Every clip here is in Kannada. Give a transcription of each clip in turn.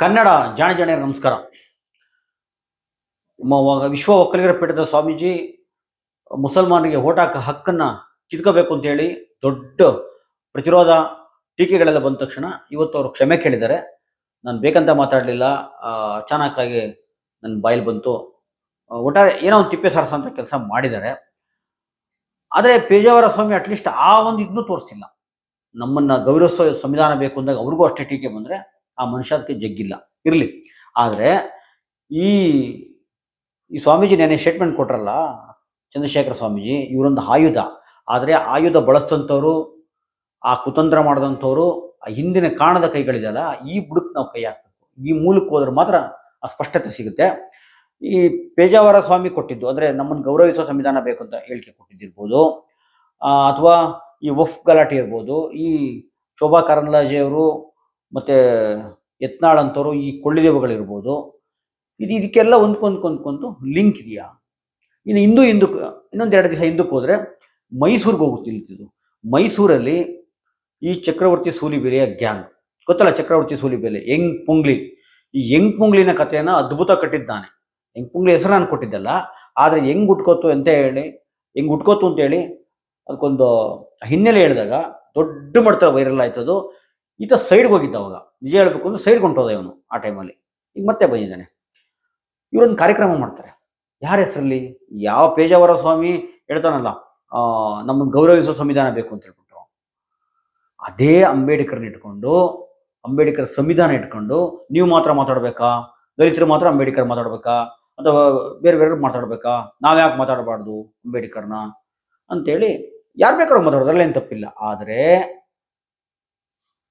ಕನ್ನಡ ಜಾಣ ಜಾಣ್ಯರ, ನಮಸ್ಕಾರ. ವಿಶ್ವ ಒಕ್ಕಲಿಗರ ಪೀಠದ ಸ್ವಾಮೀಜಿ ಮುಸಲ್ಮಾನರಿಗೆ ಓಟ್ ಹಾಕ ಹಕ್ಕನ್ನ ಕಿತ್ಕೋಬೇಕು ಅಂತ ಹೇಳಿ ದೊಡ್ಡ ಪ್ರತಿರೋಧ ಟೀಕೆಗಳೆಲ್ಲ ಬಂದ ತಕ್ಷಣ ಇವತ್ತು ಅವರು ಕ್ಷಮೆ ಕೇಳಿದ್ದಾರೆ. ನಾನು ಬೇಕಂತ ಮಾತಾಡಲಿಲ್ಲ. ಅಚಾನಕ್ಕಾಗಿ ನನ್ನ ಬಾಯಲ್ಲಿ ಬಂತು. ಒಟ್ಟಾರೆ ಏನೋ ಒಂದು ತಿಪ್ಪೆ ಸರಸ ಅಂತ ಕೆಲಸ ಮಾಡಿದ್ದಾರೆ. ಆದರೆ ಪೇಜಾವರ ಸ್ವಾಮಿ ಅಟ್ಲೀಸ್ಟ್ ಆ ಒಂದು ಇದನ್ನು ತೋರಿಸಿಲ್ಲ. ನಮ್ಮನ್ನ ಗೌರವಿಸೋ ಸಂವಿಧಾನ ಬೇಕು ಅಂದಾಗ ಅವ್ರಿಗೂ ಅಷ್ಟೇ ಟೀಕೆ ಬಂದರೆ ಆ ಮನುಷ್ಯಕ್ಕೆ ಜಗ್ಗಿಲ್ಲ. ಇರಲಿ. ಆದರೆ ಈ ಈ ಸ್ವಾಮೀಜಿ ನೆನೆ ಸ್ಟೇಟ್ಮೆಂಟ್ ಕೊಟ್ರಲ್ಲ, ಚಂದ್ರಶೇಖರ ಸ್ವಾಮೀಜಿ, ಇವರೊಂದು ಆಯುಧ. ಆದರೆ ಆಯುಧ ಬಳಸ್ದಂಥವ್ರು ಆ ಕುತಂತ್ರ ಮಾಡಿದಂಥವ್ರು, ಆ ಹಿಂದಿನ ಕಾಣದ ಕೈಗಳಿದೆಯಲ್ಲ, ಈ ಬುಡಕ್ಕೆ ನಾವು ಕೈ ಹಾಕಬೇಕು. ಈ ಮೂಲಕ್ಕೆ ಹೋದ್ರೆ ಮಾತ್ರ ಆ ಸ್ಪಷ್ಟತೆ ಸಿಗುತ್ತೆ. ಈ ಪೇಜಾವರ ಸ್ವಾಮಿ ಕೊಟ್ಟಿದ್ದು, ಅಂದರೆ ನಮ್ಮನ್ನು ಗೌರವಿಸುವ ಸಂವಿಧಾನ ಬೇಕು ಅಂತ ಹೇಳಿಕೆ ಕೊಟ್ಟಿದ್ದಿರ್ಬೋದು. ಅಥವಾ ಈ ವಫ್ ಗಲಾಟೆ ಇರ್ಬೋದು. ಈ ಶೋಭಾ ಕರಂದ್ಲಾಜೆ ಅವರು ಮತ್ತೆ ಯತ್ನಾಳ್ ಅಂತವರು ಈ ಕೊಳ್ಳಿದೇವಗಳಿರ್ಬೋದು. ಇದು ಇದಕ್ಕೆಲ್ಲ ಹೊಂದ್ಕೊಂಡ್ ಹೊಂದ್ಕೊಂಡು ಲಿಂಕ್ ಇದೆಯಾ? ಇನ್ನು ಹಿಂದೂ ಹಿಂದಕ್ಕೆ ಇನ್ನೊಂದು ಎರಡು ದಿವಸ ಹಿಂದಕ್ಕೆ ಹೋದರೆ ಮೈಸೂರಿಗೆ ಹೋಗುತ್ತೆ ನಿಲ್ತಿದ್ದು ಮೈಸೂರಲ್ಲಿ ಈ ಚಕ್ರವರ್ತಿ ಸೂಲಿಬೆಲೆಯ ಗ್ಯಾಂಗ್. ಗೊತ್ತಲ್ಲ ಚಕ್ರವರ್ತಿ ಸೂಲಿಬೆಲೆ ಯಂಗ್ ಪುಂಗ್ಲಿ. ಈ ಯಂಗ್ ಪುಂಗ್ಲಿನ ಕಥೆಯನ್ನು ಅದ್ಭುತ ಕಟ್ಟಿದ್ದಾನೆ. ಯಂಗ್ ಪುಂಗ್ಲಿ ಹೆಸರು ನಾನು ಕೊಟ್ಟಿದ್ದಲ್ಲ, ಆದರೆ ಹೆಂಗ್ ಹುಟ್ಕೋತು ಅಂತ ಹೇಳಿ ಹೆಂಗ್ ಹುಟ್ಕೋತು ಅಂತ ಹೇಳಿ ಅದಕ್ಕೊಂದು ಹಿನ್ನೆಲೆ ಹೇಳಿದಾಗ ದೊಡ್ಡ ಮಟ್ಟದ ವೈರಲ್ ಆಯ್ತದು. ಈತ ಸೈಡ್ಗೆ ಹೋಗಿದ್ದ ಅವಾಗ. ನಿಜ ಹೇಳ್ಬೇಕು ಅಂದ್ರೆ ಸೈಡ್ ಹೊಂಟೋದ ಇವನು ಆ ಟೈಮಲ್ಲಿ ಈಗ ಮತ್ತೆ ಬಂದಿದ್ದಾನೆ. ಇವರೊಂದು ಕಾರ್ಯಕ್ರಮ ಮಾಡ್ತಾರೆ. ಯಾರ ಹೆಸರಲ್ಲಿ? ಯಾವ ಪೇಜಾವರ ಸ್ವಾಮಿ ಹೇಳ್ತಾನಲ್ಲ ಆ, ನಮ್ಮನ್ನು ಗೌರವಿಸೋ ಸಂವಿಧಾನ ಬೇಕು ಅಂತ ಹೇಳ್ಬಿಟ್ಟು ಅದೇ ಅಂಬೇಡ್ಕರ್ನ ಇಟ್ಕೊಂಡು ಅಂಬೇಡ್ಕರ್ ಸಂವಿಧಾನ ಇಟ್ಕೊಂಡು ನೀವು ಮಾತ್ರ ಮಾತಾಡ್ಬೇಕಾ? ದಲಿತರು ಮಾತ್ರ ಅಂಬೇಡ್ಕರ್ ಮಾತಾಡ್ಬೇಕಾ? ಅಥವಾ ಬೇರೆ ಬೇರೆ ಮಾತಾಡ್ಬೇಕಾ? ನಾವ್ಯಾಕೆ ಮಾತಾಡಬಾರ್ದು ಅಂಬೇಡ್ಕರ್ನ? ಅಂತೇಳಿ ಯಾರು ಬೇಕಾದ್ರೂ ಮಾತಾಡೋದ್ರಲ್ಲಿ ಏನು ತಪ್ಪಿಲ್ಲ. ಆದರೆ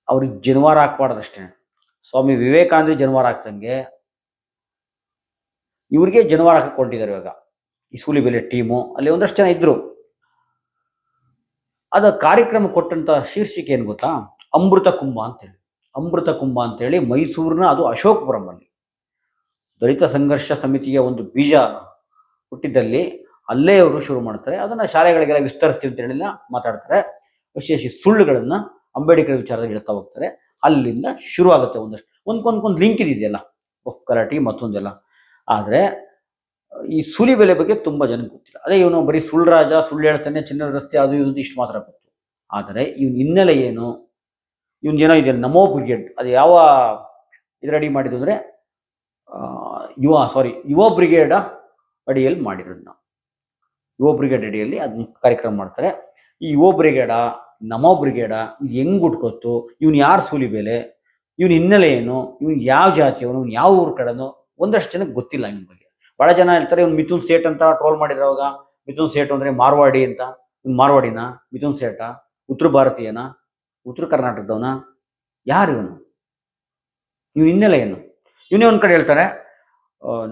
ಅವ್ರಿಗೆ ಜನವಾರ ಹಾಕ್ಬಾರ್ದಷ್ಟೇ ಸ್ವಾಮಿ ವಿವೇಕಾನಂದ ಜನವಾರ ಹಾಕ್ದಂಗೆ ಇವ್ರಿಗೆ ಜನವಾರ ಹಾಕಿಕೊಂಡಿದ್ದಾರೆ ಇವಾಗ. ಈ ಸೂಲಿಬೆಲೆ ಟೀಮು ಅಲ್ಲಿ ಒಂದಷ್ಟು ಜನ ಇದ್ರು. ಅದ ಕಾರ್ಯಕ್ರಮ ಕೊಟ್ಟಂತ ಶೀರ್ಷಿಕೆ ಏನು ಗೊತ್ತಾ? ಅಮೃತ ಕುಂಭ ಅಂತೇಳಿ. ಅಮೃತ ಕುಂಭ ಅಂತೇಳಿ ಮೈಸೂರಿನ ಅದು ಅಶೋಕಪುರಂ ಅಲ್ಲಿ ದಲಿತ ಸಂಘರ್ಷ ಸಮಿತಿಯ ಒಂದು ಬೀಜ ಹುಟ್ಟಿದ್ದಲ್ಲಿ ಅಲ್ಲೇ ಅವರು ಶುರು ಮಾಡ್ತಾರೆ. ಅದನ್ನ ಶಾಲೆಗಳಿಗೆಲ್ಲ ವಿಸ್ತರಿಸ್ತೀವಿ ಅಂತ ಹೇಳಿಲ್ಲ, ಮಾತಾಡ್ತಾರೆ. ವಿಶೇಷ ಸುಳ್ಳುಗಳನ್ನ ಅಂಬೇಡ್ಕರ್ ವಿಚಾರದಲ್ಲಿ ಹೇಳ್ತಾ ಹೋಗ್ತಾರೆ. ಅಲ್ಲಿಂದ ಶುರು ಆಗುತ್ತೆ ಒಂದಷ್ಟು ಒಂದ್ಕೊಂದ್ಕೊಂದು ಲಿಂಕ್ ಇದೆಯಲ್ಲ? ಗಲಾಟಿ ಮತ್ತೊಂದೆಲ್ಲ. ಆದರೆ, ಈ ಸೂಲಿ ಬೆಲೆ ಬಗ್ಗೆ ತುಂಬಾ ಜನಕ್ಕೆ ಗೊತ್ತಿಲ್ಲ. ಅದೇ ಇವನು ಬರೀ ಸುಳ್ಳು ರಾಜ ಸುಳ್ಳು ಹೇಳ್ತಾನೆ ಚಿನ್ನದ ರಸ್ತೆ, ಅದು ಇದು ಇಷ್ಟು ಮಾತ್ರ ಗೊತ್ತು. ಆದರೆ, ಇವನ ಹಿನ್ನೆಲೆ ಏನು? ಇವನ್ ಏನೋ ಇದೆ, ನಮೋ ಬ್ರಿಗೇಡ್. ಅದು ಯಾವ ಇದು ರೆಡಿ ಮಾಡಿದ್ದು ಅಂದ್ರೆ ಯುವ ಸಾರಿ ಯುವ ಬ್ರಿಗೇಡ್ ಅಡಿಯಲ್ಲಿ ಮಾಡಿರೋದನ್ನ ಯುವ ಬ್ರಿಗೇಡ್ ಅಡಿಯಲ್ಲಿ ಅದನ್ನ ಕಾರ್ಯಕ್ರಮ ಮಾಡ್ತಾರೆ. ಈ ಯುವ ಬ್ರಿಗೇಡ ನಮೋ ಬ್ರಿಗೇಡ ಇದು ಹೆಂಗ್ ಹುಟ್ಕೊತ್ತು ಇವನು ಯಾರು ಸೂಲಿ ಬೆಲೆ, ಇವನ್ ಹಿನ್ನೆಲೆ ಏನು, ಇವನು ಯಾವ ಜಾತಿಯವನು ಇವ್ನು ಯಾವ ಊರ್ ಕಡೆನೋ ಒಂದಷ್ಟು ಜನಕ್ಕೆ ಗೊತ್ತಿಲ್ಲ ಇವನ ಬಗ್ಗೆ. ಬಹಳ ಜನ ಹೇಳ್ತಾರೆ, ಇವ್ನು ಮಿಥುನ್ ಸೇಟ್ ಅಂತ ಟ್ರೋಲ್ ಮಾಡಿದ್ರು ಅವಾಗ ಮಿಥುನ್ ಸೇಟ್ ಅಂದ್ರೆ ಮಾರ್ವಾಡಿ ಅಂತ. ಇವ್ನು ಮಾರ್ವಾಡಿನ? ಮಿಥುನ್ ಸೇಟ ಉತ್ತರ ಭಾರತೀಯನ? ಉತ್ತರ ಕರ್ನಾಟಕದವನ? ಯಾರು ಇವನು? ಇವನು ಹಿನ್ನೆಲೆ ಏನು? ಇವನೇ ಒಂದ್ ಕಡೆ ಹೇಳ್ತಾರೆ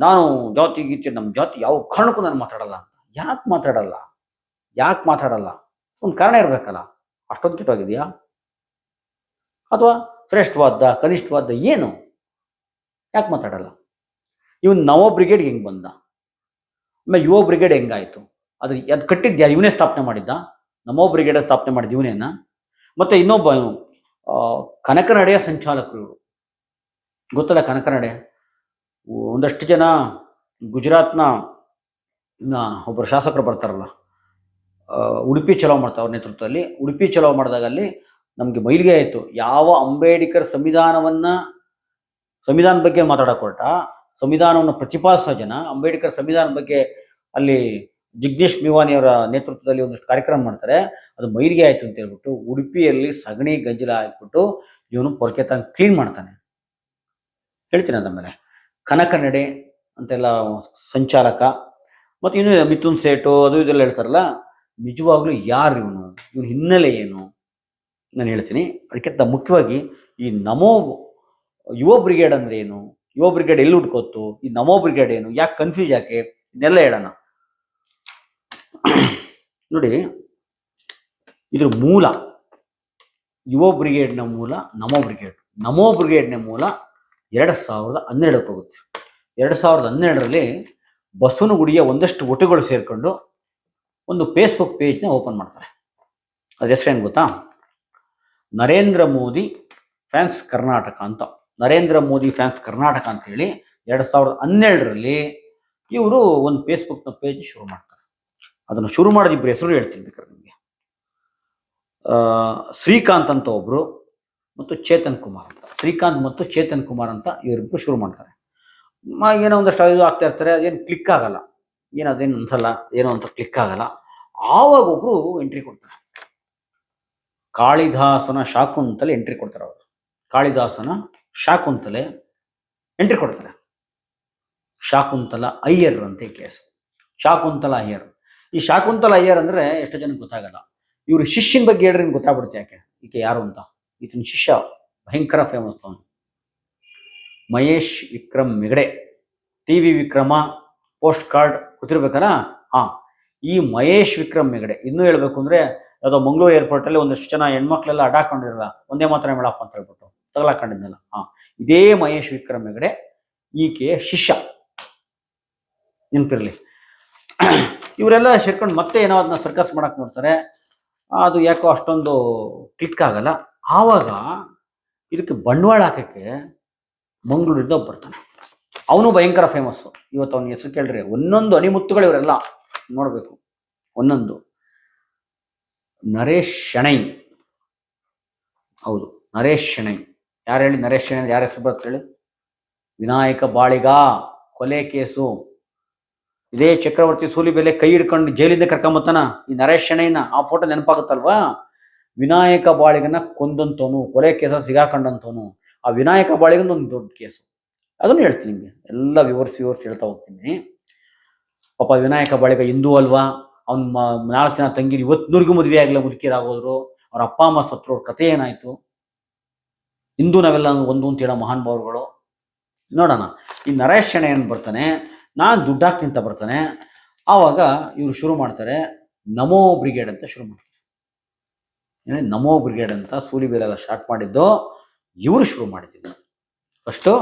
ನಾನು ಜಾತಿ ಗೀತಿ ನಮ್ಮ ಜಾತಿ ಯಾವ ಕಾರಣಕ್ಕೂ ನಾನು ಮಾತಾಡಲ್ಲ ಅಂತ. ಯಾಕೆ ಮಾತಾಡಲ್ಲ? ಯಾಕೆ ಮಾತಾಡಲ್ಲ? ಒಂದು ಕಾರಣ ಇರ್ಬೇಕಲ್ಲ. ಅಷ್ಟೊಂದು ಕೆಟ್ಟೋಗಿದೆಯಾ? ಅಥವಾ ಶ್ರೇಷ್ಠವಾದ ಕನಿಷ್ಠವಾದ ಏನು? ಯಾಕೆ ಮಾತಾಡಲ್ಲ? ಇವನು ನವ ಬ್ರಿಗೇಡ್ ಹೆಂಗ್ ಬಂದ? ಆಮೇಲೆ ಯುವ ಬ್ರಿಗೇಡ್ ಹೆಂಗಾಯಿತು? ಅದು ಅದು ಕಟ್ಟಿದ್ಯಾ? ಇವನೇ ಸ್ಥಾಪನೆ ಮಾಡಿದ್ದ? ನಮೋ ಬ್ರಿಗೇಡ್ ಸ್ಥಾಪನೆ ಮಾಡಿದ ಇವನೇನ? ಮತ್ತೆ ಇನ್ನೊಬ್ಬ ಕನಕನಡೆಯ ಸಂಚಾಲಕರು ಇವರು. ಗೊತ್ತಲ್ಲ ಕನಕನಡೆ? ಒಂದಷ್ಟು ಜನ ಗುಜರಾತ್ನ ಒಬ್ಬರು ಶಾಸಕರು ಬರ್ತಾರಲ್ಲ. ಉಡುಪಿ ಚಲೋ ಮಾಡ್ತಾರೆ ಅವ್ರ ನೇತೃತ್ವದಲ್ಲಿ. ಉಡುಪಿ ಚಲೋ ಮಾಡಿದಾಗ ಅಲ್ಲಿ ನಮಗೆ ಮೈಲಿಗೆ ಆಯಿತು. ಯಾವ ಅಂಬೇಡ್ಕರ್ ಸಂವಿಧಾನವನ್ನ ಸಂವಿಧಾನ ಬಗ್ಗೆ ಮಾತಾಡಕ್ ಹೊರಟ. ಸಂವಿಧಾನವನ್ನು ಪ್ರತಿಪಾದಿಸೋ ಜನ, ಅಂಬೇಡ್ಕರ್ ಸಂವಿಧಾನ ಬಗ್ಗೆ ಅಲ್ಲಿ ಜಿಗ್ನೇಶ್ ಅವರ ನೇತೃತ್ವದಲ್ಲಿ ಒಂದಷ್ಟು ಕಾರ್ಯಕ್ರಮ ಮಾಡ್ತಾರೆ. ಅದು ಮೈಲಿಗೆ ಆಯ್ತು ಅಂತ ಹೇಳ್ಬಿಟ್ಟು ಉಡುಪಿಯಲ್ಲಿ ಸಗಣಿ ಗಂಜಲ ಹಾಕ್ಬಿಟ್ಟು ಇವನು ಪೊರಕೆ ತನ್ ಕ್ಲೀನ್ ಮಾಡ್ತಾನೆ. ಹೇಳ್ತೀನಿ ಅದಾದ್ಮೇಲೆ ಕನಕನಡೆ ಅಂತೆಲ್ಲ ಸಂಚಾಲಕ. ಮತ್ತು ಇನ್ನು ಮಿಥುನ್ ಸೇಟು ಅದು ಇದೆಲ್ಲ ಹೇಳ್ತಾರಲ್ಲ. ನಿಜವಾಗ್ಲೂ ಯಾರು ಇವನು? ಇವನ ಹಿನ್ನೆಲೆ ಏನು? ನಾನು ಹೇಳ್ತೀನಿ. ಅದಕ್ಕಿಂತ ಮುಖ್ಯವಾಗಿ ಈ ನಮೋ ಯುವ ಬ್ರಿಗೇಡ್ ಅಂದ್ರೆ ಏನು? ಯುವ ಬ್ರಿಗೇಡ್ ಎಲ್ಲಿ ಹುಡ್ಕೋತು ಈ ನಮೋ ಬ್ರಿಗೇಡ್ ಏನು? ಯಾಕೆ ಕನ್ಫ್ಯೂಸ್ ಯಾಕೆ? ಇದನ್ನೆಲ್ಲ ಹೇಳೋಣ. ನೋಡಿ, ಇದ್ರ ಮೂಲ ಯುವ ಬ್ರಿಗೇಡ್ನ ಮೂಲ ನಮೋ ಬ್ರಿಗೇಡ್. ನಮೋ ಬ್ರಿಗೇಡ್ನ ಮೂಲ ಎರಡು ಸಾವಿರದ ಹನ್ನೆರಡಕ್ಕೆ ಹೋಗುತ್ತೆ. ಎರಡು ಸಾವಿರದ ಹನ್ನೆರಡರಲ್ಲಿ ಬಸವನಗುಡಿಯ ಒಂದಷ್ಟು ಒಟುಗಳು ಸೇರ್ಕೊಂಡು ಒಂದು ಫೇಸ್ಬುಕ್ ಪೇಜ್ನ ಓಪನ್ ಮಾಡ್ತಾರೆ. ಅದ್ರ ಹೆಸರೇನು ಗೊತ್ತಾ? ನರೇಂದ್ರ ಮೋದಿ ಫ್ಯಾನ್ಸ್ ಕರ್ನಾಟಕ ಅಂತ. ನರೇಂದ್ರ ಮೋದಿ ಫ್ಯಾನ್ಸ್ ಕರ್ನಾಟಕ ಅಂತೇಳಿ ಎರಡು ಸಾವಿರದ ಹನ್ನೆರಡರಲ್ಲಿ ಇವರು ಒಂದು ಫೇಸ್ಬುಕ್ನ ಪೇಜ್ ಶುರು ಮಾಡ್ತಾರೆ. ಅದನ್ನು ಶುರು ಮಾಡಿದ ಇಬ್ಬರು ಹೆಸರು ಹೇಳ್ತೀನಿ ಬೇಕಾದ್ರೆ ನಿಮಗೆ. ಶ್ರೀಕಾಂತ್ ಅಂತ ಒಬ್ಬರು ಮತ್ತು ಚೇತನ್ ಕುಮಾರ್ ಅಂತ. ಶ್ರೀಕಾಂತ್ ಮತ್ತು ಚೇತನ್ ಕುಮಾರ್ ಅಂತ ಇವರಿಬ್ಬರು ಶುರು ಮಾಡ್ತಾರೆ. ಏನೋ ಒಂದಷ್ಟು ಇದು ಆಗ್ತಾ ಇರ್ತಾರೆ, ಅದೇನು ಕ್ಲಿಕ್ ಆಗಲ್ಲ. ಏನು ಅದೇನು ಅನ್ಸಲ್ಲ ಏನೋ ಅಂತ ಕ್ಲಿಕ್ ಆಗಲ್ಲ. ಆವಾಗ ಒಬ್ರು ಎಂಟ್ರಿ ಕೊಡ್ತಾರೆ. ಕಾಳಿದಾಸನ ಶಾಕುಂತಲೆ ಎಂಟ್ರಿ ಕೊಡ್ತಾರೆ ಅವರು. ಕಾಳಿದಾಸನ ಶಾಕುಂತಲೆ ಎಂಟ್ರಿ ಕೊಡ್ತಾರೆ. ಶಾಕುಂತಲ ಅಯ್ಯರ್ ಅಂತ ಕೇಸು ಶಾಕುಂತಲ ಅಯ್ಯರ್. ಈ ಶಾಕುಂತಲ ಅಯ್ಯರ್ ಅಂದ್ರೆ ಎಷ್ಟು ಜನಕ್ಕೆ ಗೊತ್ತಾಗಲ್ಲ. ಇವರು ಶಿಷ್ಯನ ಬಗ್ಗೆ ಹೇಳ್ರಿ ಗೊತ್ತಾಗ್ಬಿಡುತ್ತೆ ಯಾಕೆ? ಈಕೆ ಯಾರು ಅಂತ? ಈತನ ಶಿಷ್ಯ ಭಯಂಕರ ಫೇಮಸ್ ಅವನು. Mahesh Vikram Hegde T V Vikrama post card ಗೊತ್ತಿರ್ಬೇಕಲ್ಲ ಹಾ. ಈ ಮಹೇಶ್ ವಿಕ್ರಮ್ ಹೆಗಡೆ, ಇನ್ನೂ ಹೇಳ್ಬೇಕು ಅಂದ್ರೆ ಯಾವುದೋ ಮಂಗಳೂರು ಏರ್ಪೋರ್ಟ್ ಅಲ್ಲಿ ಒಂದಷ್ಟು ಜನ ಹೆಣ್ಮಕ್ಳೆಲ್ಲ ಅಡಾಕೊಂಡಿರಲ್ಲ, ಒಂದೇ ಮಾತ್ರ ಮೇಳಪ್ಪ ಅಂತ ಹೇಳ್ಬಿಟ್ಟು ತಗಲಾಕೊಂಡಿದ್ನಲ್ಲ. ಹಾ. ಇದೇ ಮಹೇಶ್ ವಿಕ್ರಮ್ ಹೆಗಡೆ, ಈಕೆಯ ಶಿಷ್ಯ. ನೆನಪಿರಲಿ. ಇವರೆಲ್ಲ ಸೇರ್ಕೊಂಡು ಮತ್ತೆ ಏನೋ ಅದನ್ನ ಸರ್ಕಸ್ ಮಾಡಕ್ ನೋಡ್ತಾರೆ. ಅದು ಯಾಕೋ ಅಷ್ಟೊಂದು ಕ್ಲಿಕ್ ಆಗಲ್ಲ. ಆವಾಗ ಇದಕ್ಕೆ ಬಂಡವಾಳ ಹಾಕಕ್ಕೆ ಮಂಗಳೂರಿಂದ ಬರ್ತಾನೆ. ಅವನು ಭಯಂಕರ ಫೇಮಸ್ ಇವತ್ತು ಅವನ ಹೆಸರು ಕೇಳ್ರಿ, ಒಂದೊಂದು ಅಣಿಮುತ್ತುಗಳು ಇವರೆಲ್ಲ ನೋಡಬೇಕು. ಒಂದೊಂದು. ನರೇಶ್ ಶೆಣೈ. ಹೌದು, ನರೇಶ್ ಶೆಣೈ. ಯಾರು ಹೇಳಿ? ನರೇಶ್ ಶೆಣೈ ಯಾರ ಹೆಸರು ಬರುತ್ತೆ ಹೇಳಿ? ವಿನಾಯಕ ಬಾಳಿಗ, ಕೊಲೆ ಕೇಸು. ಇದೇ ಚಕ್ರವರ್ತಿ ಸೂಲಿ ಬೆಲೆ ಕೈ ಹಿಡ್ಕೊಂಡು ಜೈಲಿಂದ ಕರ್ಕೊಂಬತ್ತಾನ? ಈ ನರೇಶ್ ಶೆಣೈನ ಆ ಫೋಟೋ ನೆನಪಾಗುತ್ತಲ್ವಾ? ವಿನಾಯಕ ಬಾಳಿಗನ ಕೊಂದಂತವನು, ಕೊಲೆ ಕೇಸ ಸಿಗಾಕೊಂಡಂತವನು. ಆ ವಿನಾಯಕ ಬಾಳಿಗನ ಒಂದು ದೊಡ್ಡ ಕೇಸು. ಅದನ್ನು ಹೇಳ್ತೀನಿ ನಿಮಗೆ. ಎಲ್ಲ ವಿವರಿಸಿ ವಿವರಿಸಿ ಹೇಳ್ತಾ ಹೋಗ್ತೀನಿ. ಪಾಪ ವಿನಾಯಕ ಬಳಿಕ ಹಿಂದೂ ಅಲ್ವಾ? ಅವ್ನ ನಾಲ್ಕು ಜನ ತಂಗಿರು ಇವತ್ತಿನವರೆಗೂ ಮದುವೆ ಆಗಲಿಲ್ಲ ಮುದುಕಿಯರಾಗೋದ್ರು ಅವ್ರ ಅಪ್ಪ, ಅಮ್ಮ ಸತ್ರು ಅವ್ರ ಕಥೆ ಏನಾಯ್ತು? ಹಿಂದೂ ನಾವೆಲ್ಲ ಒಂದು ಅಂತ ಹೇಳೋ ಮಹಾನ್ ಭಾವರುಗಳು ನೋಡೋಣ. ಈ ನರೇಶ್ ಶೆಣೆ ಏನು ಬರ್ತಾನೆ? ನಾನು ದುಡ್ಡು ಹಾಕ್ತೀನಿ ಅಂತ ಬರ್ತಾನೆ. ಆವಾಗ ಇವರು ಶುರು ಮಾಡ್ತಾರೆ, ನಮೋ ಬ್ರಿಗೇಡ್ ಅಂತ ಶುರು ಮಾಡ್ತಾರೆ. ನಮೋ ಬ್ರಿಗೇಡ್ ಅಂತ ಸೂಲಿಬೀರೆಲ್ಲ ಸ್ಟಾರ್ಟ್ ಮಾಡಿದ್ದು ಇವರು ಶುರು ಮಾಡಿದ್ದು. ಫಸ್ಟು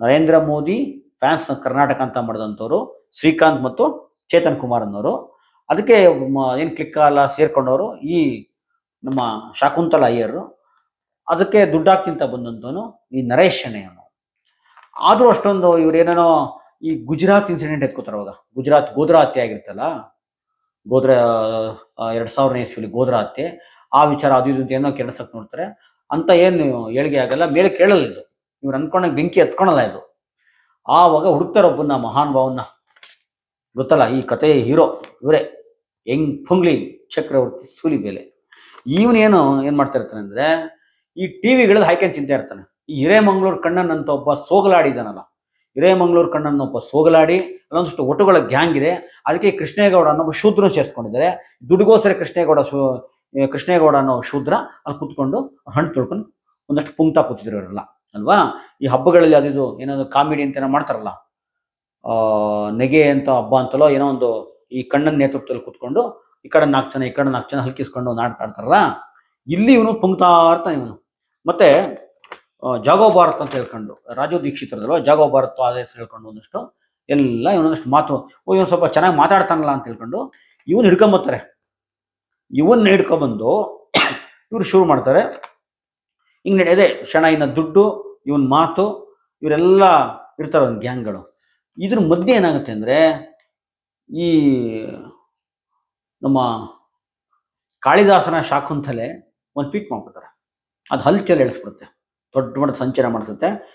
ನರೇಂದ್ರ ಮೋದಿ ಫ್ಯಾನ್ಸ್ ಕರ್ನಾಟಕ ಅಂತ ಮಾಡಿದಂಥವ್ರು, ಶ್ರೀಕಾಂತ್ ಮತ್ತು ಚೇತನ್ ಕುಮಾರ್ ಅನ್ನೋರು ಅದಕ್ಕೆ ಏನು ಕ್ಲಿಕ್ ಎಲ್ಲ ಸೇರ್ಕೊಂಡವರು ಈ ನಮ್ಮ ಶಾಕುಂತಲ ಅಯ್ಯರು. ಅದಕ್ಕೆ ದುಡ್ಡು ಹಾಕ್ತಿಂತ ಬಂದಂತವನು ಈ ನರೇಶ್ ಅವನು. ಆದರೂ ಅಷ್ಟೊಂದು ಇವ್ರೇನೇನೋ ಈ ಗುಜರಾತ್ ಇನ್ಸಿಡೆಂಟ್ ಎತ್ಕೋತಾರೆ ಅವಾಗ. ಗುಜರಾತ್ ಗೋಧ್ರಾ ಹತ್ಯೆ ಆಗಿರ್ತಲ್ಲ? ಗೋದ್ರ ಎರಡು ಸಾವಿರನೇ ಇಸ್ವಿಲಿ ಗೋಧ್ರಾ ಹತ್ಯೆ. ಆ ವಿಚಾರ ಅದು ಇದು ಅಂತ ಏನೋ ಕೆಲಸಕ್ಕೆ ನೋಡ್ತಾರೆ. ಅಂತ ಏನು ಏಳಿಗೆ ಆಗಲ್ಲ. ಮೇಲೆ ಕೇಳಲ್ಲ ಇದು. ಇವ್ರು ಅನ್ಕೊಂಡಾಗ ಬೆಂಕಿ ಹತ್ಕೊಳಲ್ಲ ಇದು. ಆವಾಗ ಹುಡುಕ್ತಾರೆ ಒಬ್ಬನ ಮಹಾನ್ ಭಾವನ ಗೊತ್ತಲ್ಲ, ಈ ಕಥೆಯ ಹೀರೋ ಇವರೇ ಹೆಂಗ್ ಪುಂಗ್ಲಿ ಚಕ್ರವರ್ತಿ ಸೂಲಿ ಮೇಲೆ. ಇವನೇನು ಏನ್ ಮಾಡ್ತಾ ಇರ್ತಾನೆ ಅಂದ್ರೆ, ಈ ಟಿವಿಗಳಲ್ಲಿ ಹಾಕ್ಯಂಡ್ ತಿಂತಾ ಇರ್ತಾನೆ. ಈ ಹಿರೇಮಂಗ್ಳೂರು ಕಣ್ಣನ್ ಅಂತ ಒಬ್ಬ ಸೋಗಲಾಡಿದಾನಲ್ಲ ಹಿರೇಮಂಗ್ಳೂರು ಕಣ್ಣನ್ ಒಬ್ಬ ಸೋಗಲಾಡಿ, ಅಲ್ಲೊಂದಷ್ಟು ಒಟ್ಟುಗಳ ಗ್ಯಾಂಗ್ ಇದೆ. ಅದಕ್ಕೆ ಕೃಷ್ಣೇಗೌಡ ಅನ್ನೋ ಒಬ್ಬ ಶೂದ್ರನ ಸೇರಿಸ್ಕೊಂಡಿದ್ದಾರೆ. ದುಡ್ಗೋಸರ ಕೃಷ್ಣೇಗೌಡ ಕೃಷ್ಣೇಗೌಡ ಅನ್ನೋ ಶೂದ್ರ ಅಲ್ಲಿ ಕೂತ್ಕೊಂಡು ಹಣ್ಣು ತೊಳ್ಕೊಂಡು ಒಂದಷ್ಟು ಪುಂಕ್ತಾ ಕೂತಿದ್ರು ಇವರೆಲ್ಲ. ಅಲ್ವಾ? ಈ ಹಬ್ಬಗಳಲ್ಲಿ ಅದಿದು ಏನಾದ್ರು ಕಾಮಿಡಿ ಅಂತ ಏನೋ ಮಾಡ್ತಾರಲ್ಲ ನೆಗೆ ಅಂತ ಹಬ್ಬ ಅಂತಲೋ ಏನೋ ಒಂದು ಈ ಕಣ್ಣನ ನೇತೃತ್ವದಲ್ಲಿ ಕೂತ್ಕೊಂಡು ಈ ಕಡೆ ನಾಲ್ಕು ಜನ, ಈ ಕಡೆ ನಾಲ್ಕು ಜನ ಹಲ್ಕಿಸ್ಕೊಂಡು ನಾಟಕಾಡ್ತಾರಲ್ಲ ಇಲ್ಲಿ ಇವನು ಪುಂಕ್ತಾ ಇರ್ತಾನೆ ಇವನು. ಮತ್ತೆ ಜಾಗೋ ಭಾರತ್ ಅಂತ ಹೇಳ್ಕೊಂಡು, ರಾಜು ದೀಕ್ಷಿತರದಲ್ಲೋ ಜಾಗೋ ಭಾರತ್ ಆದೇಶ ಹೇಳ್ಕೊಂಡು ಒಂದಷ್ಟು, ಎಲ್ಲ ಇವನೊಂದಷ್ಟು ಮಾತು, ಓ, ಇವನು ಸ್ವಲ್ಪ ಚೆನ್ನಾಗಿ ಮಾತಾಡ್ತಾನಲ್ಲ ಅಂತ ಹೇಳ್ಕೊಂಡು ಇವನು ಹಿಡ್ಕೊಂಬತ್ತಾರೆ. ಇವನ್ನ ಹಿಡ್ಕೊಂಬಂದು ಇವ್ರು ಶುರು ಮಾಡ್ತಾರೆ. ಹಿಂಗ್ ನಡೆಯದೆ ಶಣಾಯಿನ ದುಡ್ಡು, ಇವನ್ ಮಾತು, ಇವರೆಲ್ಲ ಇರ್ತಾರೆ ಒಂದು ಗ್ಯಾಂಗ್ಗಳು. ಇದ್ರ ಮಧ್ಯೆ ಏನಾಗುತ್ತೆ ಅಂದ್ರೆ, ಈ ನಮ್ಮ ಕಾಳಿದಾಸನ ಶಾಕುಂತಲೆ ಒಂದು ಟ್ವೀಟ್ ಮಾಡ್ಬಿಡ್ತಾರೆ. ಅದು ಹಲ್ಚಲ್ ಎಳಿಸ್ಬಿಡುತ್ತೆ. ದೊಡ್ಡ ಮಟ್ಟದ ಸಂಚಾರ ಮಾಡ್ತತೆ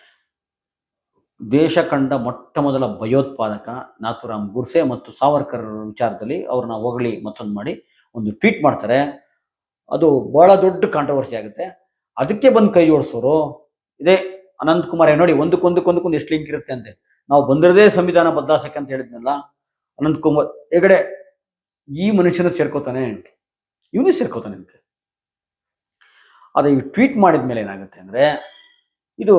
ದೇಶ ಕಂಡ ಮೊಟ್ಟ ಮೊದಲ ಭಯೋತ್ಪಾದಕ ನಾಥುರಾಮ್ ಗುರ್ಸೆ ಮತ್ತು ಸಾವರ್ಕರ್ ವಿಚಾರದಲ್ಲಿ ಅವ್ರನ್ನ ಹೊಗಳಿ ಮತ್ತೊಂದು ಮಾಡಿ ಒಂದು ಟ್ವೀಟ್ ಮಾಡ್ತಾರೆ. ಅದು ಬಹಳ ದೊಡ್ಡ ಕಾಂಟ್ರವರ್ಸಿ ಆಗುತ್ತೆ. ಅದಕ್ಕೆ ಬಂದು ಕೈ ಜೋಡಿಸೋರು? ಇದೇ ಅನಂತ್ ಕುಮಾರ್ ನೋಡಿ, ಒಂದಕ್ಕೊಂದಕ್ಕೊಂದಕ್ಕೊಂದು ಎಷ್ಟು ಲಿಂಕ್ ಇರುತ್ತೆ ಅಂತೆ. ನಾವು ಬಂದಿರದೇ ಸಂವಿಧಾನ ಬದಲಾಸಕ್ಕೆ ಅಂತ ಹೇಳಿದ್ನಲ್ಲ ಅನಂತ್ ಕುಮಾರ್ ಹೆಗಡೆ ಈ ಮನುಷ್ಯನ ಸೇರ್ಕೋತಾನೆ ಇವನು ಸೇರ್ಕೋತಾನೆ ಅಂತ ಅದೇ ಈ ಟ್ವೀಟ್ ಮಾಡಿದ ಮೇಲೆ ಏನಾಗುತ್ತೆ ಅಂದ್ರೆ, ಇದು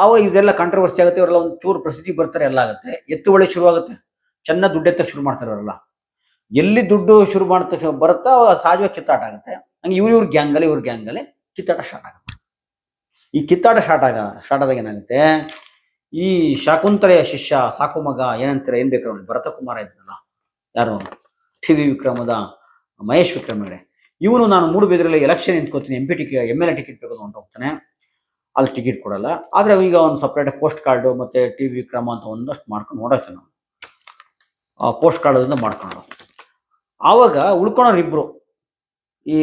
ಆವ ಇದೆಲ್ಲ ಕಾಂಟ್ರವರ್ಸಿ ಆಗುತ್ತೆ, ಇವರೆಲ್ಲ ಒಂದು ಚೂರು ಪ್ರಸಿದ್ಧಿ ಬರ್ತಾರೆ, ಎಲ್ಲ ಆಗುತ್ತೆ. ಎತ್ತುವಳಿ ಶುರು ಆಗುತ್ತೆ. ಚೆನ್ನಾಗಿ ದುಡ್ಡು ಎತ್ತಕ್ಕೆ ಶುರು ಮಾಡ್ತಾರೆ ಅವರೆಲ್ಲ. ಎಲ್ಲಿ ದುಡ್ಡು ಶುರು ಮಾಡ್ತಾ, ಬರುತ್ತಾ ಸಹಜವಾಗಿ ಕಿತ್ತಾಟ ಆಗುತ್ತೆ. ಹಂಗೆ ಇವ್ರು ಇವ್ರ ಗ್ಯಾಂಗಲ್ಲಿ ಇವ್ರ ಗ್ಯಾಂಗಲ್ಲಿ ಕಿತ್ತಾಟ ಸ್ಟಾರ್ಟ್ ಆಗುತ್ತೆ ಈ ಕಿತ್ತಾಟ ಸ್ಟಾರ್ಟ್ ಆಗ ಸ್ಟಾರ್ಟ್ ಆದಾಗ ಏನಾಗುತ್ತೆ? ಈ ಶಾಕುಂತಲೆಯ ಶಿಷ್ಯ, ಸಾಕು ಮಗ, ಏನಂತಾರೆ, ಏನ್ ಅವ್ನು ಭರತ ಕುಮಾರ ಇದ್ನಲ್ಲ. ಯಾರು? ಟಿ ವಿ ವಿಕ್ರಮದ, ಮಹೇಶ್ ವಿಕ್ರಮ್ ಹೆಗಡೆ ಇವನು ನಾನು ಮೂಡುಬಿದ್ರಲ್ಲಿ election ನಿಂತ್ಕೋತೀನಿ M P ticket M L A ticket ಬೇಕು ಅಂತ ಹೋಗ್ತಾನೆ. ಅಲ್ಲಿ ಟಿಕೆಟ್ ಕೊಡಲ್ಲ. ಆದರೆ ಈಗ ಒಂದು ಸಪ್ರೇಟ್ ಪೋಸ್ಟ್ ಕಾರ್ಡು ಮತ್ತೆ ಟಿ ವಿ ವಿಕ್ರಮ ಅಂತ ಒಂದಷ್ಟು ಮಾಡ್ಕೊಂಡು ನೋಡತ್ತೆ ನಾವು ಆ ಪೋಸ್ಟ್ ಕಾರ್ಡದಿಂದ ಮಾಡ್ಕೊಂಡು. ಆವಾಗ ಉಳ್ಕೊಳೋರು ಇಬ್ರು ಈ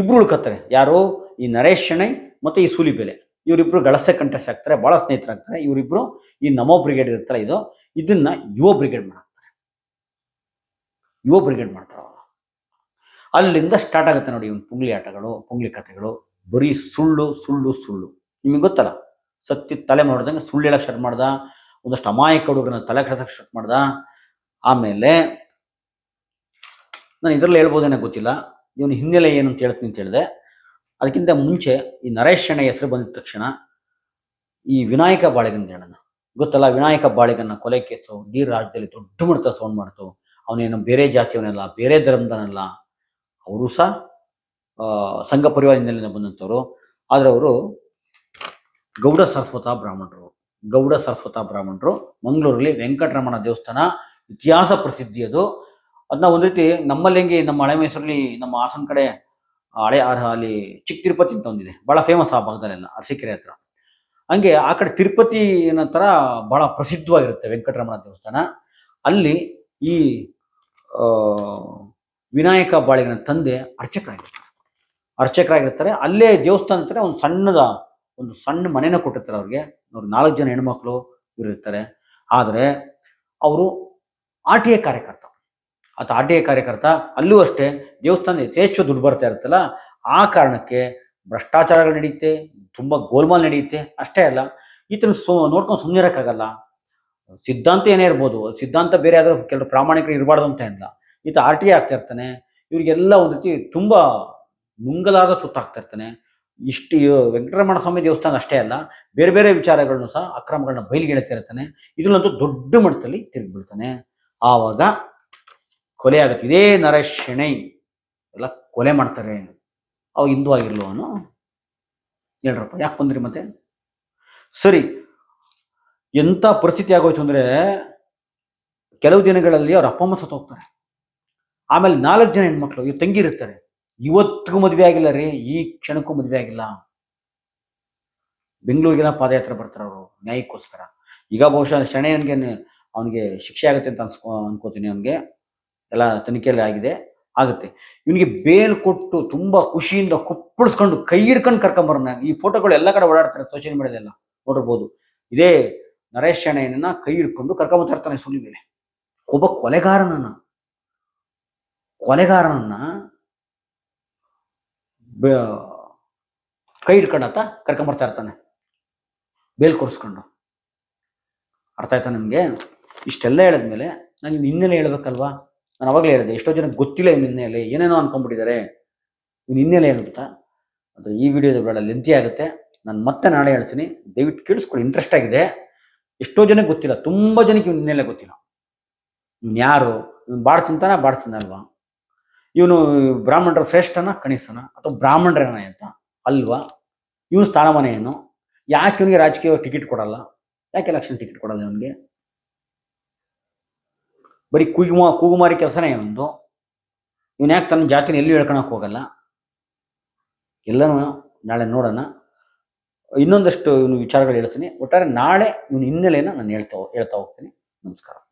ಇಬ್ರು ಉಳ್ಕತ್ತಾರೆ ಯಾರು? ಈ ನರೇಶ್ ಶೆಣೈ ಮತ್ತು ಈ ಸೂಲಿಬೆಲೆ ಇವರಿಬ್ರು ಗಳಸೆ ಕಂಟೆಸ್ಟ್ ಆಗ್ತಾರೆ ಭಾಳ ಸ್ನೇಹಿತರಾಗ್ತಾರೆ ಇವರಿಬ್ರು ಈ ನಮೋ ಬ್ರಿಗೇಡ್ ಇರುತ್ತಲ್ಲ ಇದು, ಇದನ್ನ ಯುವ ಬ್ರಿಗೇಡ್ ಮಾಡ್ತಾರೆ ಯುವ ಬ್ರಿಗೇಡ್ ಮಾಡ್ತಾರೆ ಅವರು. ಅಲ್ಲಿಂದ ಸ್ಟಾರ್ಟ್ ಆಗುತ್ತೆ ನೋಡಿ ಇವ್ನ ಪುಂಗ್ಲಿ ಆಟಗಳು, ಪುಂಗ್ಲಿ ಕಥೆಗಳು. ಬರೀ ಸುಳ್ಳು ಸುಳ್ಳು ಸುಳ್ಳು. ನಿಮಗೆ ಗೊತ್ತಲ್ಲ ಸತ್ಯ ತಲೆ ಮಾಡಿದಂಗೆ ಸುಳ್ಳು ಹೇಳಕ್ಕೆ ಸ್ಟಾರ್ಟ್ ಮಾಡ್ದ, ಒಂದಷ್ಟು ಅಮಾಯಕ ಹುಡುಗರನ್ನ ತಲೆ ಕೆಡ್ಸಕ್ಕೆ ಸ್ಟಾರ್ಟ್ ಮಾಡ್ದ. ಆಮೇಲೆ ನಾನು ಇದರಲ್ಲಿ ಹೇಳ್ಬೋದೇನೋ ಗೊತ್ತಿಲ್ಲ, ಇವನ ಹಿನ್ನೆಲೆ ಏನು ಅಂತ ಹೇಳ್ತೀನಿ ಅಂತ ಹೇಳಿದೆ. ಅದಕ್ಕಿಂತ ಮುಂಚೆ ಈ ನರೇಶ್ ಶೆಣೈ ಹೆಸರು ಬಂದಿದ ತಕ್ಷಣ ಈ ವಿನಾಯಕ ಬಾಳಿಗ ಅಂತ ಹೇಳೋಣ. ಗೊತ್ತಲ್ಲ, ವಿನಾಯಕ ಬಾಳೆಗನ್ನ ಕೊಲೆ ಕೇಸು ಇಡೀ ರಾಜ್ಯದಲ್ಲಿ ದೊಡ್ಡ ಮಟ್ಟದ ಸೌಂಡ್ ಮಾಡ್ತು. ಅವನೇನು ಬೇರೆ ಜಾತಿಯವನಲ್ಲ, ಬೇರೆ ಧರ್ಮದನಲ್ಲ. ಅವರು ಸಹ ಸಂಘ ಪರಿವಾರ ಹಿನ್ನೆಲೆಯಿಂದ ಬಂದಂಥವ್ರು. ಆದರೆ ಅವರು ಗೌಡ ಸರಸ್ವತ ಬ್ರಾಹ್ಮಣರು. ಗೌಡ ಸರಸ್ವತ ಬ್ರಾಹ್ಮಣರು. ಮಂಗಳೂರಲ್ಲಿ ವೆಂಕಟರಮಣ ದೇವಸ್ಥಾನ ಇತಿಹಾಸ ಪ್ರಸಿದ್ಧಿ ಅದು. ಅದನ್ನ ಒಂದು ರೀತಿ ನಮ್ಮಲ್ಲಿ ಹೆಂಗೆ ನಮ್ಮ ಹಳೆ ಮೈಸೂರಲ್ಲಿ ನಮ್ಮ ಹಾಸನ ಕಡೆ ಹಳೆ ಅಲ್ಲಿ ಚಿಕ್ಕ ತಿರುಪತಿ ಅಂತ ಒಂದಿದೆ. ಬಹಳ ಫೇಮಸ್ ಆ ಭಾಗದಲ್ಲೆಲ್ಲ, ಅರಸೀಕೆರೆ ಹತ್ರ. ಹಂಗೆ ಆ ಕಡೆ ತಿರುಪತಿ ನಂತರ ಬಹಳ ಪ್ರಸಿದ್ಧವಾಗಿರುತ್ತೆ ವೆಂಕಟರಮಣ ದೇವಸ್ಥಾನ. ಅಲ್ಲಿ ಈ ವಿನಾಯಕ ಬಾಳಿಗನ ತಂದೆ ಅರ್ಚಕರಾಗಿರ್ತಾರೆ. ಅರ್ಚಕರಾಗಿರ್ತಾರೆ. ಅಲ್ಲೇ ದೇವಸ್ಥಾನ ಹತ್ರ ಒಂದು ಸಣ್ಣದ, ಒಂದು ಸಣ್ಣ ಮನೆನ ಕೊಟ್ಟಿರ್ತಾರೆ ಅವ್ರಿಗೆ. ಅವ್ರು ನಾಲ್ಕು ಜನ ಹೆಣ್ಮಕ್ಳು ಇವ್ರು ಇರ್ತಾರೆ. ಆದರೆ, ಅವರು ಆರ್ ಟಿ ಕಾರ್ಯಕರ್ತ ಆತ ಆರ್ ಟಿ ಐ ಕಾರ್ಯಕರ್ತ ಅಲ್ಲೂ ಅಷ್ಟೇ ದೇವಸ್ಥಾನ ಯಥೇಚ್ಛ ದುಡ್ಡು ಬರ್ತಾ ಇರುತ್ತಲ್ಲ, ಆ ಕಾರಣಕ್ಕೆ ಭ್ರಷ್ಟಾಚಾರಗಳು ನಡೆಯುತ್ತೆ, ತುಂಬ ಗೋಲ್ಮಾಲ್ ನಡೆಯುತ್ತೆ. ಅಷ್ಟೇ ಅಲ್ಲ, ಈತನ ಸು, ನೋಡ್ಕೊಂಡು ಸುಮ್ಮನೆ ಇರೋಕ್ಕಾಗಲ್ಲ. ಸಿದ್ಧಾಂತ ಏನೇ ಇರ್ಬೋದು, ಸಿದ್ಧಾಂತ ಬೇರೆ ಆದರೂ ಕೆಲವು ಪ್ರಾಮಾಣಿಕರು ಇರಬಾರ್ದು ಅಂತ ಇಲ್ಲ ಈತ ಆರ್ ಟಿ ಐ ಆಗ್ತಾ ಇರ್ತಾನೆ, ಇವರಿಗೆಲ್ಲ ಒಂದು ರೀತಿ ತುಂಬ ಮುಂಗಲಾದ ತುತ್ತಾಗ್ತಾ ಇರ್ತಾನೆ. ಇಷ್ಟು ವೆಂಕಟರಮಣ ಸ್ವಾಮಿ ದೇವಸ್ಥಾನ ಅಷ್ಟೇ ಅಲ್ಲ, ಬೇರೆ ಬೇರೆ ವಿಚಾರಗಳನ್ನು ಸಹ ಅಕ್ರಮಗಳನ್ನ ಬಯಲಿಗೆ ಹೇಳ್ತಾ ಇರ್ತಾನೆ. ಇದ್ರಲ್ಲಂತೂ ದೊಡ್ಡ ಮಟ್ಟದಲ್ಲಿ ತಿರುಗಿ ಬೀಳ್ತಾನೆ ಆವಾಗ ಕೊಲೆ ಆಗುತ್ತೆ. ಇದೇ ನರೇಶ್ ಶೆಣೈ ಎಲ್ಲ ಕೊಲೆ ಮಾಡ್ತಾರೆ. ಅವು ಹಿಂದೂ ಆಗಿರ್ಲವನು ಹೇಳ್ರಪ್ಪ, ಯಾಕೆ ಬಂದ್ರಿ ಮತ್ತೆ? ಸರಿ ಎಂಥ ಪರಿಸ್ಥಿತಿ ಆಗೋಯ್ತು ಅಂದ್ರೆ ಕೆಲವು ದಿನಗಳಲ್ಲಿ ಅವ್ರ ಅಪ್ಪ ಅಮ್ಮ ಸತ್ತೋಗ್ತಾರೆ ಆಮೇಲೆ ನಾಲ್ಕು ಜನ ಹೆಣ್ಮಕ್ಳು ಇವ್ ತಂಗಿ ಇರ್ತಾರೆ. ಇವತ್ತಿಗೂ ಮದುವೆ ಆಗಿಲ್ಲ ರೀ, ಈ ಕ್ಷಣಕ್ಕೂ ಮದುವೆ ಆಗಿಲ್ಲ. ಬೆಂಗಳೂರಿಗೆಲ್ಲ ಪಾದಯಾತ್ರೆ ಬರ್ತಾರೆ ಅವರು, ನ್ಯಾಯಕ್ಕೋಸ್ಕರ. ಈಗ ಬಹುಶಃ ಶೆಣೆಯನ್ಗೆ ಅವನಿಗೆ ಶಿಕ್ಷೆ ಆಗುತ್ತೆ ಅಂತ ಅನ್ಸ್ಕೊ ಅನ್ಕೋತೀನಿ ಅವನಿಗೆ. ಎಲ್ಲ ತನಿಖೆಯಲ್ಲಿ ಆಗಿದೆ, ಆಗುತ್ತೆ. ಇವನಿಗೆ ಬೇಲ್ ಕೊಟ್ಟು ತುಂಬಾ ಖುಷಿಯಿಂದ ಕುಪ್ಪಳಿಸ್ಕೊಂಡು ಕೈ ಹಿಡ್ಕೊಂಡು ಕರ್ಕೊಂಬರೋಣ. ಈ ಫೋಟೋಗಳು ಎಲ್ಲ ಕಡೆ ಓಡಾಡ್ತಾರೆ ಸೋಷಿಯಲ್ ಮೀಡಿಯಾದೆಲ್ಲ ನೋಡಿರ್ಬೋದು. ಇದೇ ನರೇಶ್ ಶೆಣೆಯನ್ನ ಕೈ ಹಿಡ್ಕೊಂಡು ಕರ್ಕೊಂಬತ್ತಾ ಇರ್ತಾನೆ ಸುಳ್ಳಿ ಮೇಲೆ ಒಬ್ಬ ಕೊಲೆಗಾರನನ್ನ ಕೊಲೆಗಾರನನ್ನ ಕೈ ಹಿಡ್ಕೊಂಡಾತ ಕರ್ಕೊಂಬರ್ತಾ ಇರ್ತಾನೆ. ಬೇಲ್ ಕೊಡಿಸ್ಕೊಂಡು. ಅರ್ಥ ಆಯ್ತಾ ನಿಮಗೆ? ಇಷ್ಟೆಲ್ಲ ಹೇಳಿದ್ಮೇಲೆ ನಾನು ಇವ್ನ ಹಿನ್ನೆಲೆ ಹೇಳ್ಬೇಕಲ್ವಾ? ನಾನು ಅವಾಗಲೇ ಹೇಳಿದೆ, ಎಷ್ಟೋ ಜನಕ್ಕೆ ಗೊತ್ತಿಲ್ಲ ಇವ್ನ ಹಿನ್ನೆಲೆ, ಏನೇನೋ ಅನ್ಕೊಂಡ್ಬಿಟ್ಟಿದ್ದಾರೆ. ಇವ್ನ ಹಿನ್ನೆಲೆ ಏನು ಗೊತ್ತಾ ಅದು ಈ ವಿಡಿಯೋದ ಬೇಡ ಲೆಂತಿ ಆಗುತ್ತೆ. ನಾನು ಮತ್ತೆ ನಾಳೆ ಹೇಳ್ತೀನಿ. ದಯವಿಟ್ಟು ಕೇಳಿಸ್ಕೊಳ್ಳಿ ಇಂಟ್ರೆಸ್ಟ್ ಆಗಿದೆ. ಎಷ್ಟೋ ಜನಕ್ಕೆ ಗೊತ್ತಿಲ್ಲ, ತುಂಬ ಜನಕ್ಕೆ ಇವ್ನ ಹಿನ್ನೆಲೆ ಗೊತ್ತಿಲ್ಲ. ಇವ್ನು ಯಾರು? ಇವ್ನು ಬಾಡ್ ತಿಂತಾನ ಬಾಡ್ ಇವನು ಬ್ರಾಹ್ಮಣರ ಶ್ರೇಷ್ಠನ ಕಣಿಸನ ಅಥವಾ ಬ್ರಾಹ್ಮಣರೇನ ಅಂತ? ಅಲ್ವಾ? ಇವನು ಸ್ಥಾನಮಾನ ಏನು? ಯಾಕೆ ಇವನಿಗೆ ರಾಜಕೀಯ ಟಿಕೆಟ್ ಕೊಡಲ್ಲ? ಯಾಕೆ ಎಲೆಕ್ಷನ್ ಟಿಕೆಟ್ ಕೊಡಲ್ಲ ಇವನಿಗೆ? ಬರೀ ಕೂಗುಮ, ಕೂಗುಮಾರಿ ಕೆಲಸನೇ ಇವನದು ಇವನು ಯಾಕೆ ತನ್ನ ಜಾತಿನ ಎಲ್ಲೂ ಹೇಳ್ಕೊಳಕ್ ಹೋಗಲ್ಲ? ಎಲ್ಲನೂ ನಾಳೆ ನೋಡೋಣ. ಇನ್ನೊಂದಷ್ಟು ಇವನು ವಿಚಾರಗಳು ಹೇಳ್ತೀನಿ. ಒಟ್ಟಾರೆ ನಾಳೆ ಇವನ ಹಿನ್ನೆಲೆಯನ್ನು ನಾನು ಹೇಳ್ತಾ ಹೇಳ್ತಾ ಹೋಗ್ತೀನಿ. ನಮಸ್ಕಾರ.